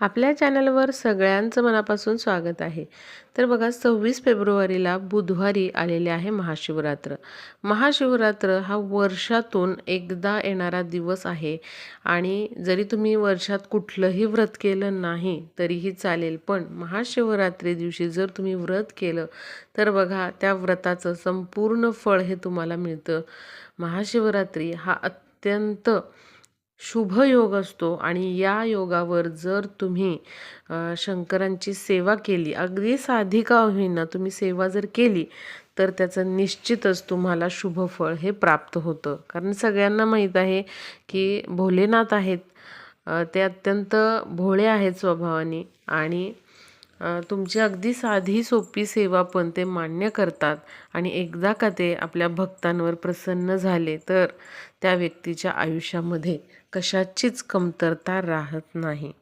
आपल्या चॅनलवर सगळ्यांचं मनापासून स्वागत आहे. तर बघा सव्वीस फेब्रुवारीला बुधवारी आलेले आहे महाशिवरात्र. महाशिवरात्र हा वर्षातून एकदा येणारा दिवस आहे आणि जरी तुम्ही वर्षात कुठलंही व्रत केलं नाही तरीही चालेल. पण महाशिवरात्री दिवशी जर तुम्ही व्रत केलं तर बघा त्या व्रताचं संपूर्ण फळ हे तुम्हाला मिळतं. महाशिवरात्री हा अत्यंत शुभ योग असतो आणि या योगावर जर तुम्ही शंकरांची सेवा केली अगदी साधी का होईना तुम्ही सेवा जर केली तर त्याचं निश्चितच तुम्हाला शुभफळ हे प्राप्त होतं. कारण सगळ्यांना माहीत आहे की भोलेनाथ आहेत ते अत्यंत भोळे आहेत स्वभावाने आणि तुमची अगदी साधी सोपी सेवा पण ते मान्य करतात. आणि एकदा का ते आपल्या भक्तांवर प्रसन्न झाले तर त्या व्यक्तीच्या आयुष्यामध्ये कशाचीच कमतरता राहत नाही.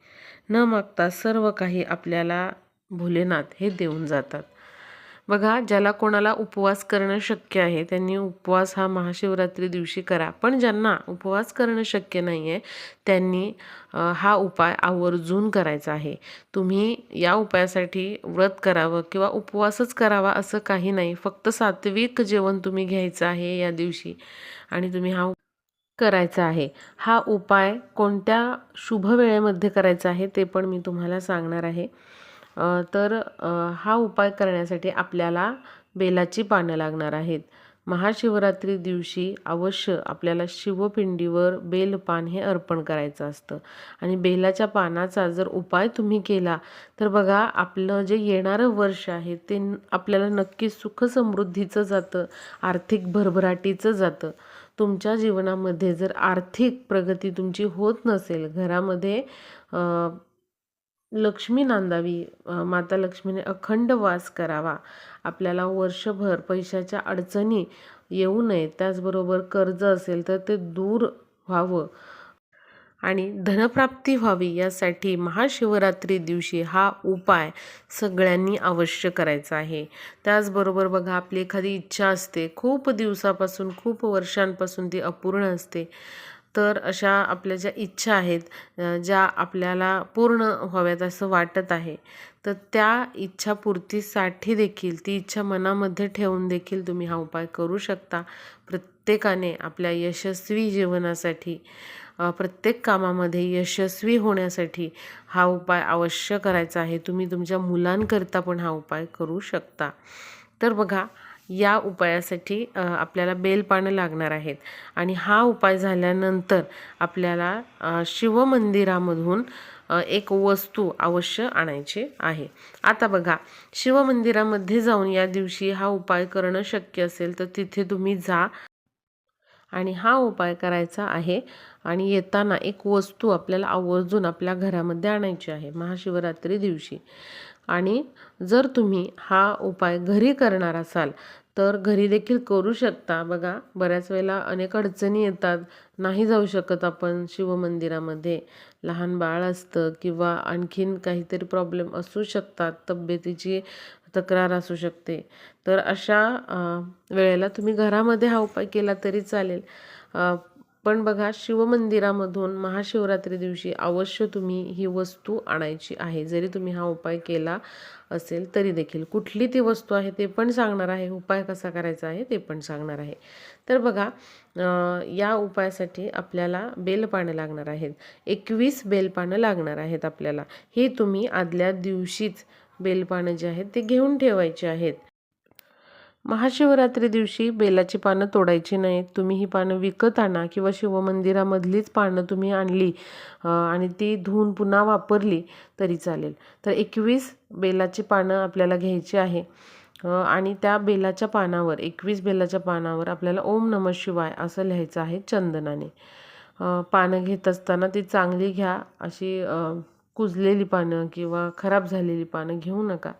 न मागता सर्व काही आपल्याला भोलेनाथ हे देऊन जातात. बघा ज्याला कोणाला उपवास करणं शक्य आहे त्यांनी उपवास हा महाशिवरात्री दिवशी करा. पण ज्यांना उपवास करणं शक्य नाही आहे त्यांनी हा उपाय आवर्जून करायचा आहे. तुम्ही या उपायासाठी व्रत करावं किंवा उपवासच करावा असं काही नाही. फक्त सात्विक जेवण तुम्ही घ्यायचं आहे या दिवशी आणि तुम्ही हा करायचा आहे. हा उपाय कोणत्या शुभ वेळेमध्ये करायचा आहे ते पण मी तुम्हाला सांगणार आहे. तर हा उपाय करण्यासाठी आपल्याला बेलाची पानं लागणार आहेत. महाशिवरात्री दिवशी अवश्य आपल्याला शिवपिंडीवर बेलपान हे अर्पण करायचं असतं. आणि बेलाच्या पानाचा जर उपाय तुम्ही केला तर बघा आपलं जे येणारं वर्ष आहे ते आपल्याला नक्की सुखसमृद्धीचं जातं आर्थिक भरभराटीचं जातं. तुमच्या जीवनामध्ये जर आर्थिक प्रगती तुमची होत नसेल घरामध्ये लक्ष्मी नांदावी माता लक्ष्मीने अखंड वास करावा. आपल्याला वर्षभर पैशाच्या अडचणी येऊ नये त्याचबरोबर कर्ज असेल तर ते दूर व्हावं आणि धनप्राप्ती व्हावी. यासाठी महाशिवरात्री दिवशी हा उपाय सगळ्यांनी अवश्य करायचा आहे. त्याचबरोबर बघा आपली एखादी इच्छा असते. खूप दिवसापासून खूप वर्षांपासून ती अपूर्ण असते. तर अशा आपल्या ज्या इच्छा आहेत ज्या आपल्याला पूर्ण व्हाव्यात असं वाटत आहे तर त्या इच्छापूर्तीसाठी देखील ती इच्छा मनामध्ये ठेवून देखील तुम्ही हा उपाय करू शकता. प्रत्येकाने आपल्या यशस्वी जीवनासाठी प्रत्येक कामामध्ये यशस्वी होण्यासाठी हा उपाय अवश्य करायचा आहे. तुम्ही तुमच्या मुलांकरता पण हा उपाय करू शकता. तर बघा या उपायासाठी आपल्याला बेलपानं लागणार आहेत. आणि हा उपाय झाल्यानंतर आपल्याला शिवमंदिरामधून एक वस्तू अवश्य आणायची आहे. आता बघा शिवमंदिरामध्ये जाऊन या दिवशी हा उपाय करणं शक्य असेल तर तिथे तुम्ही जा. आणि हा उपाय करायचा आहे. आणि येताना एक वस्तू आपल्याला आवर्जून आपल्या घरामध्ये आणायची आहे महाशिवरात्री दिवशी. आणि जर तुम्ही हा उपाय घरी करणार असाल तर घरी देखील करू शकता. बघा बऱ्याच वेळेला अनेक अडचणी येतात. नाही जाऊ शकत आपण शिवमंदिरामध्ये. लहान बाळ असतं किंवा आणखीन काहीतरी प्रॉब्लेम असू शकतात. तब्येतीची तक्रार असू शकते. तर अशा वेळेला तुम्ही घरामध्ये हा उपाय केला तरी चालेल. पण बघा शिवमंदिरामधून महाशिवरात्री दिवशी अवश्य तुम्ही ही वस्तू आणायची आहे. जरी तुम्ही हा उपाय केला असेल तरी देखील. कुठली ती वस्तू आहे ते पण सांगणार आहे. उपाय कसा करायचा आहे ते पण सांगणार आहे. तर बघा या उपायासाठी आपल्याला बेलपानं लागणार आहेत. एकवीस बेलपानं लागणार आहेत आपल्याला. हे तुम्ही आदल्या दिवशीच बेलपानं जे आहेत ते घेऊन ठेवायचे आहेत. महाशिवरात्री दिवशी बेलाची पानं तोडायची नाहीत. तुम्ही ही पानं विकत आणा किंवा शिवमंदिरामधलीच पानं तुम्ही आणली आणि ती धुवून पुन्हा वापरली तरी चालेल. तर एकवीस बेलाची पानं आपल्याला घ्यायची आहे. आणि त्या बेलाच्या पानावर एकवीस बेलाच्या पानावर आपल्याला ओम नम शिवाय असं लिहायचं आहे चंदनाने. पानं घेत असताना ती चांगली घ्या अशी कुजलेली पानं किंवा खराब झालेली पानं घेऊ नका.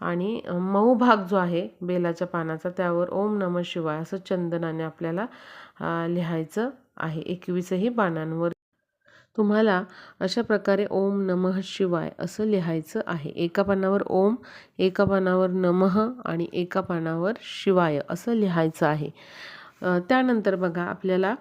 आणि मऊ भाग जो आहे बेलाच्या पानाचा त्यावर ओम नम शिवाय असं चंदनाने आपल्याला लिहायचं आहे. एकवीसही पानांवर तुम्हाला अशा प्रकारे ओम नमः शिवाय असं लिहायचं आहे. एका पानावर ओम एका पानावर नमः आणि एका पानावर शिवाय असं लिहायचं आहे. त्यानंतर बघा आपल्याला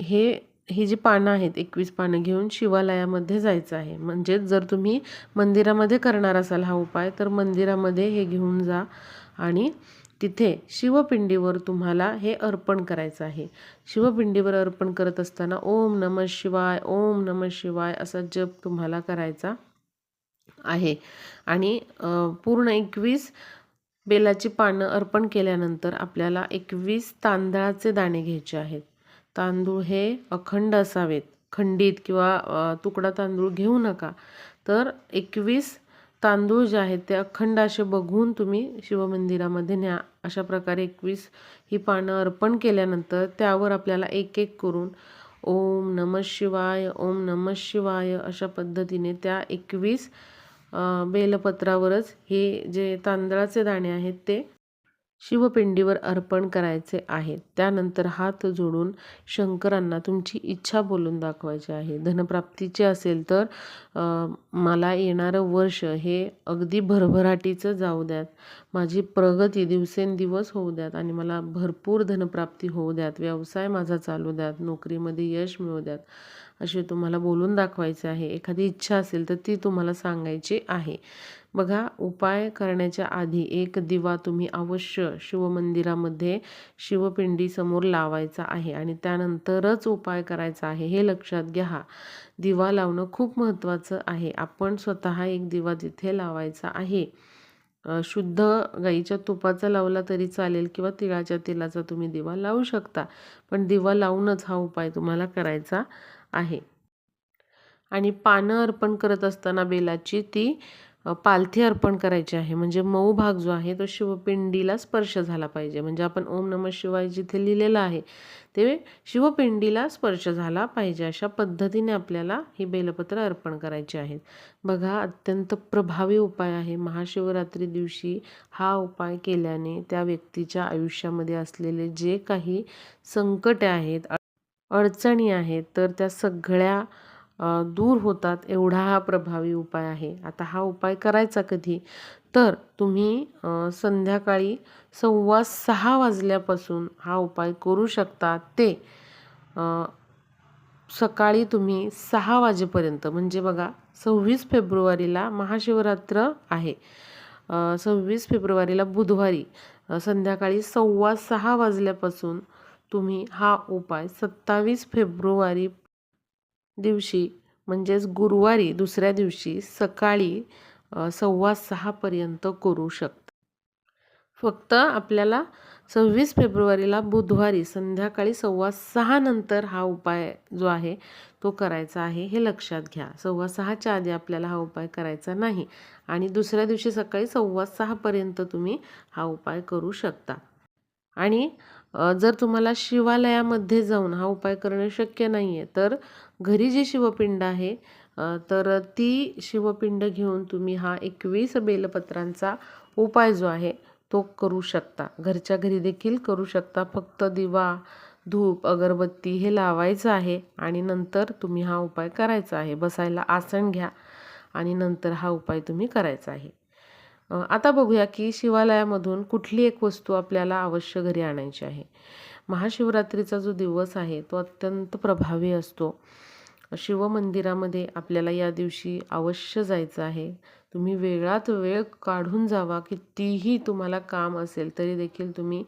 हे ही जी पानं आहेत एकवीस पानं घेऊन शिवालयामध्ये जायचं आहे. म्हणजेच जर तुम्ही मंदिरामध्ये करणार असाल हा उपाय तर मंदिरामध्ये हे घेऊन जा आणि तिथे शिवपिंडीवर तुम्हाला हे अर्पण करायचं आहे. शिवपिंडीवर अर्पण करत असताना ओम नम शिवाय ओम नम शिवाय असा जप तुम्हाला करायचा आहे. आणि पूर्ण एकवीस बेलाची पानं अर्पण केल्यानंतर आपल्याला एकवीस तांदळाचे दाणे घ्यायचे आहेत. तांदूळ हे अखंड असावेत. खंडित किंवा तुकडा तांदूळ घेऊ नका. तर एकवीस तांदूळ जे आहेत ते अखंड असे बघून तुम्ही शिवमंदिरामध्ये न्या. अशा प्रकारे एकवीस ही पानं अर्पण केल्यानंतर त्यावर आपल्याला एक एक करून ओम नम शिवाय ओम नम शिवाय अशा पद्धतीने त्या एकवीस बेलपत्रावरच हे जे तांदळाचे दाणे आहेत ते शिवपिंडीवर अर्पण करायचे आहेत. त्यानंतर हात जोडून शंकरांना तुमची इच्छा बोलून दाखवायची आहे. धनप्राप्तीचे असेल तर मला येणारं वर्ष हे अगदी भरभराटीचं जाऊ द्यात. माझी प्रगती दिवसेंदिवस होऊ द्यात आणि मला भरपूर धनप्राप्ती होऊ द्यात. व्यवसाय माझा चालू द्यात. नोकरीमध्ये यश मिळू द्यात. अशी तुम्हाला बोलून दाखवायचे आहे. एखादी इच्छा असेल तर ती तुम्हाला सांगायची आहे. बघा उपाय करण्याच्या आधी एक दिवा तुम्ही अवश्य शिवमंदिरामध्ये शिवपिंडीसमोर लावायचा आहे आणि त्यानंतरच उपाय करायचा आहे हे लक्षात घ्या. दिवा लावणं खूप महत्त्वाचं आहे. आपण स्वतः एक दिवा तिथे लावायचा आहे. शुद्ध गाईच्या तुपाचा लावला तरी चालेल किंवा तिळाच्या तेलाचा तुम्ही दिवा लावू शकता. पण दिवा लावूनच हा उपाय तुम्हाला करायचा आहे. आणि पानं अर्पण करत असताना बेलाची ती पालथी अर्पण करायची आहे. म्हणजे मऊ भाग जो आहे तो शिवपिंडीला स्पर्श झाला पाहिजे. म्हणजे आपण ओम नम शिवाय जिथे लिहिलेलं आहे ते शिवपिंडीला स्पर्श झाला पाहिजे. अशा पद्धतीने आपल्याला ही बेलपत्र अर्पण करायची आहेत. बघा अत्यंत प्रभावी उपाय आहे. महाशिवरात्री दिवशी हा उपाय केल्याने त्या व्यक्तीच्या आयुष्यामध्ये असलेले जे काही संकट आहेत अडचणी आहेत तर त्या सगळ्या दूर होतात एवढा हा प्रभावी उपाय आहे. आता हा उपाय करायचा कधी? तर तुम्ही संध्याकाळी सव्वा सहा वाजल्यापासून हा उपाय करू शकता. ते सकाळी तुम्ही सहा वाजेपर्यंत म्हणजे बघा सव्वीस फेब्रुवारीला महाशिवरात्र आहे. सव्वीस फेब्रुवारीला बुधवारी संध्याकाळी सव्वा सहा वाजल्यापासून तुम्ही हा उपाय सत्तावीस फेब्रुवारी दिवशी म्हणजेच गुरुवारी दुसऱ्या दिवशी सकाळी सव्वा सहापर्यंत करू शकता. फक्त आपल्याला सव्वीस फेब्रुवारीला बुधवारी संध्याकाळी सव्वा सहा नंतर हा उपाय जो आहे तो करायचा आहे हे लक्षात घ्या. सव्वा सहाच्या आधी आपल्याला हा उपाय करायचा नाही आणि दुसऱ्या दिवशी सकाळी सव्वा सहापर्यंत तुम्ही हा उपाय करू शकता. आणि जर तुम्हाला शिवालयामध्ये जाऊन हा उपाय करणे शक्य नाही आहे तर घरी जी शिवपिंड आहे तर ती शिवपिंड घेऊन तुम्ही हा एकवीस बेलपत्रांचा उपाय जो आहे तो करू शकता. घरच्या घरी देखील करू शकता. फक्त दिवा धूप अगरबत्ती हे लावायचं आहे आणि नंतर तुम्ही हा उपाय करायचा आहे. बसायला आसन घ्या आणि नंतर हा उपाय तुम्ही करायचा आहे. आता बघूया की शिवालयामधून कुठली एक वस्तू आपल्याला अवश्य घरी आणायची आहे. महाशिवरात्रीचा जो दिवस आहे तो अत्यंत प्रभावी असतो. शिवमंदिरामध्ये आपल्याला या दिवशी अवश्य जायचं आहे. तुम्ही वेळात वेळ काढून जावा कितीही तुम्हाला काम असेल तरी देखील तुम्ही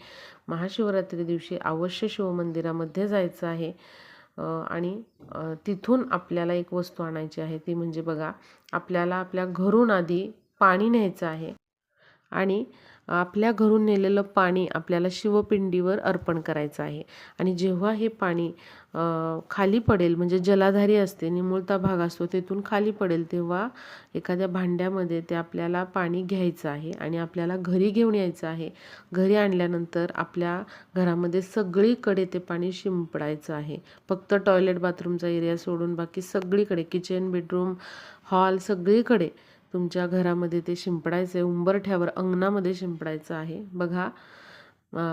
महाशिवरात्री दिवशी अवश्य शिवमंदिरामध्ये जायचं आहे. आणि तिथून आपल्याला एक वस्तू आणायची आहे ती म्हणजे बघा आपल्याला आपल्या घरून आधी पाणी न्यायचं आहे. आणि आपल्या घरून नेलेलं पाणी आपल्याला शिवपिंडीवर अर्पण करायचं आहे. आणि जेव्हा हे पाणी खाली पडेल म्हणजे जलाधारी असते निमुळता भाग असतो तिथून खाली पडेल तेव्हा एखाद्या भांड्यामध्ये ते आपल्याला पाणी घ्यायचं आहे आणि आपल्याला घरी घेऊन यायचं आहे. घरी आणल्यानंतर आपल्या घरामध्ये सगळीकडे ते पाणी शिंपडायचं आहे. फक्त टॉयलेट बाथरूमचा एरिया सोडून बाकी सगळीकडे किचन बेडरूम हॉल सगळीकडे तुमच्या घरामध्ये ते शिंपडायचं आहे उंबरठ्यावर अंगणामध्ये शिंपडायचं आहे. बघा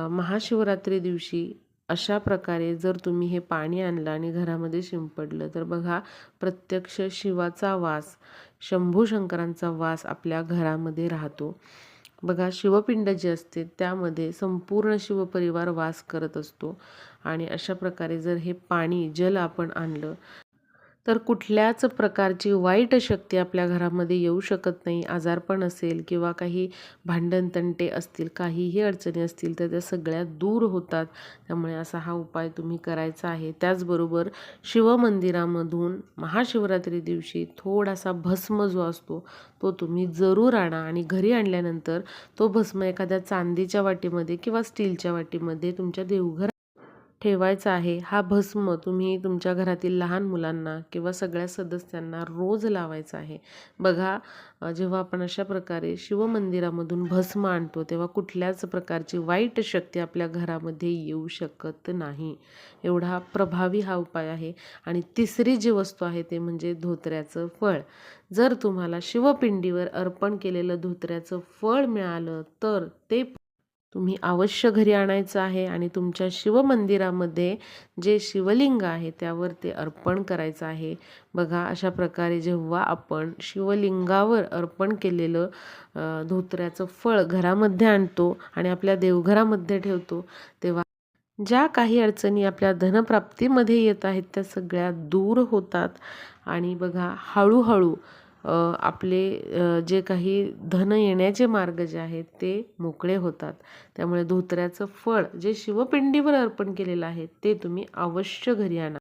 महाशिवरात्री दिवशी अशा प्रकारे जर तुम्ही हे पाणी आणलं आणि घरामध्ये शिंपडलं तर बघा प्रत्यक्ष शिवाचा वास शंभू शंकरांचा वास आपल्या घरामध्ये राहतो. बघा शिवपिंड जे असते त्यामध्ये संपूर्ण शिवपरिवार वास करत असतो. आणि अशा प्रकारे जर हे पाणी जल आपण आणलं तर कुठल्याच प्रकारची वाईट शक्ती आपल्या घरामध्ये येऊ शकत नाही. आजारपण असेल किंवा काही भांडणतंटे असतील काहीही अडचणी असतील तर त्या सगळ्या दूर होतात. त्यामुळे असा हा उपाय तुम्ही करायचा आहे. त्याचबरोबर शिवमंदिरामधून महाशिवरात्री दिवशी थोडासा भस्म जो असतो तो तुम्ही जरूर आणा आणि घरी आणल्यानंतर तो भस्म एखाद्या चांदीच्या वाटीमध्ये किंवा स्टीलच्या वाटीमध्ये तुमच्या देवघर ठेवायचा आहे हा भस्म तुम्ही तुमच्या घरातील लहान मुलांना किंवा सगळ्या सदस्यांना रोज लावायचा आहे. बघा जेव्हा आपण अशा प्रकारे शिवमंदिरामधून भस्म आणतो तेव्हा कुठल्याच प्रकारची वाईट शक्ती आपल्या घरामध्ये येऊ शकत नाही. एवढा प्रभावी हा उपाय आहे. आणि तिसरी जी वस्तू आहे ते म्हणजे धोत्र्याचं फळ. जर तुम्हाला शिवपिंडीवर अर्पण केलेलं धोत्र्याचं फळ मिळालं तर ते तुम्ही अवश्य घरी आणायचं आहे आणि तुमच्या शिवमंदिरामध्ये जे शिवलिंग आहे त्यावर ते अर्पण करायचं आहे. बघा अशा प्रकारे जेव्हा आपण शिवलिंगावर अर्पण केलेलं धोत्र्याचं फळ घरामध्ये आणतो आणि आपल्या देवघरामध्ये ठेवतो तेव्हा ज्या काही अडचणी आपल्या धनप्राप्तीमध्ये येत आहेत त्या सगळ्या दूर होतात. आणि बघा हळूहळू आपले जे काही धन येण्याचे मार्ग जे आहेत ते मोकळे होतात. त्यामुळे धोत्र्याचं फळ जे शिवपिंडीवर अर्पण केलेलं आहे ते तुम्ही अवश्य घरी आणा.